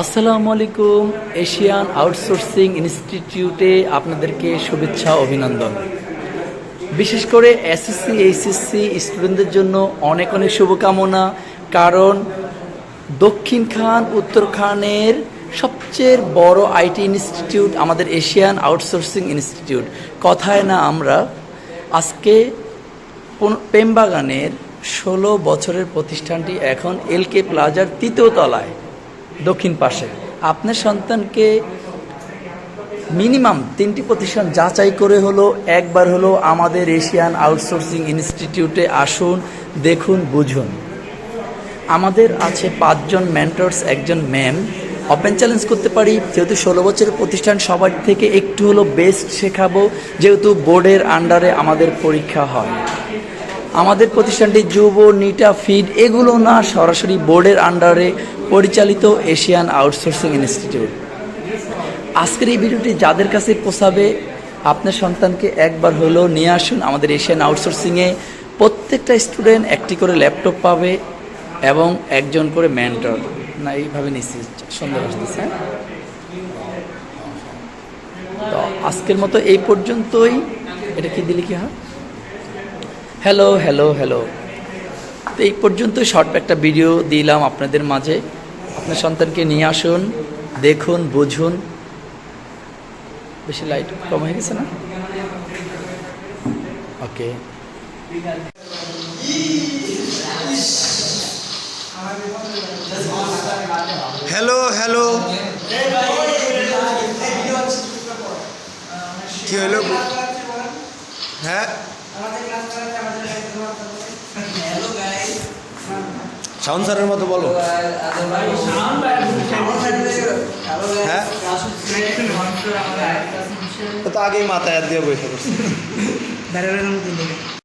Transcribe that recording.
আসসালামু আলাইকুম, Asian outsourcing ইনস্টিটিউটে আপনাদেরকে শুভেচ্ছা, অভিনন্দন। বিশেষ করে এসএসসি, এইচএসসি স্টুডেন্টদের জন্য অনেক অনেক শুভকামনা, কারণ দক্ষিণ খান, উত্তর খানের সবচেয়ে বড় আইটি ইনস্টিটিউট আমাদের এশিয়ান আউটসোর্সিং ইনস্টিটিউট। কথায় না আমরা, আজকে প্রেমবাগানের ষোলো বছরের প্রতিষ্ঠানটি এখন এলকে প্লাজার তৃতীয় তলায়। দক্ষিণ পাশে। আপনার সন্তানকে মিনিমাম তিনটি প্রতিষ্ঠান যাচাই করে হলো, একবার হলো আমাদের এশিয়ান আউটসোর্সিং ইনস্টিটিউটে আসুন, দেখুন, বুঝুন। আমাদের আছে পাঁচজন মেন্টরস, একজন ম্যাম। ওপেন চ্যালেঞ্জ করতে পারি, যেহেতু ষোলো বছরের প্রতিষ্ঠান, সবার থেকে একটু হলো বেস্ট শেখাবো, যেহেতু বোর্ডের আন্ডারে আমাদের পরীক্ষা হয়। আমাদের প্রতিষ্ঠানটি যুব, নিটা, ফিড এগুলো না, সরাসরি বোর্ডের আন্ডারে পরিচালিত এশিয়ান আউটসোর্সিং ইনস্টিটিউট। আজকের এই ভিডিওটি যাদের কাছে পোষাবে, আপনার সন্তানকে একবার হলেও নিয়ে আসুন আমাদের এশিয়ান আউটসোর্সিংয়ে প্রত্যেকটা স্টুডেন্ট একটি করে ল্যাপটপ পাবে এবং একজন করে মেন্টর। না, এইভাবে নিচ্ছি সুন্দর আসতেছে হ্যাঁ? তো আজকের মতো এই পর্যন্তই। এটা কি দিলে কি, হয়? হ্যালো হ্যালো হ্যালো তো এই পর্যন্ত শর্ট একটা ভিডিও দিলাম আপনাদের মাঝে। আপনার সন্তানকে নিয়ে আসুন, দেখুন, বুঝুন। বেশি লাইট কম হয়ে গেছে না? ওকে হ্যালো হ্যালো কি হলো? হ্যাঁ? শাওন স্যারের মতো বলো। হ্যাঁ? তো আগেই মাথায় দিয়ে বসে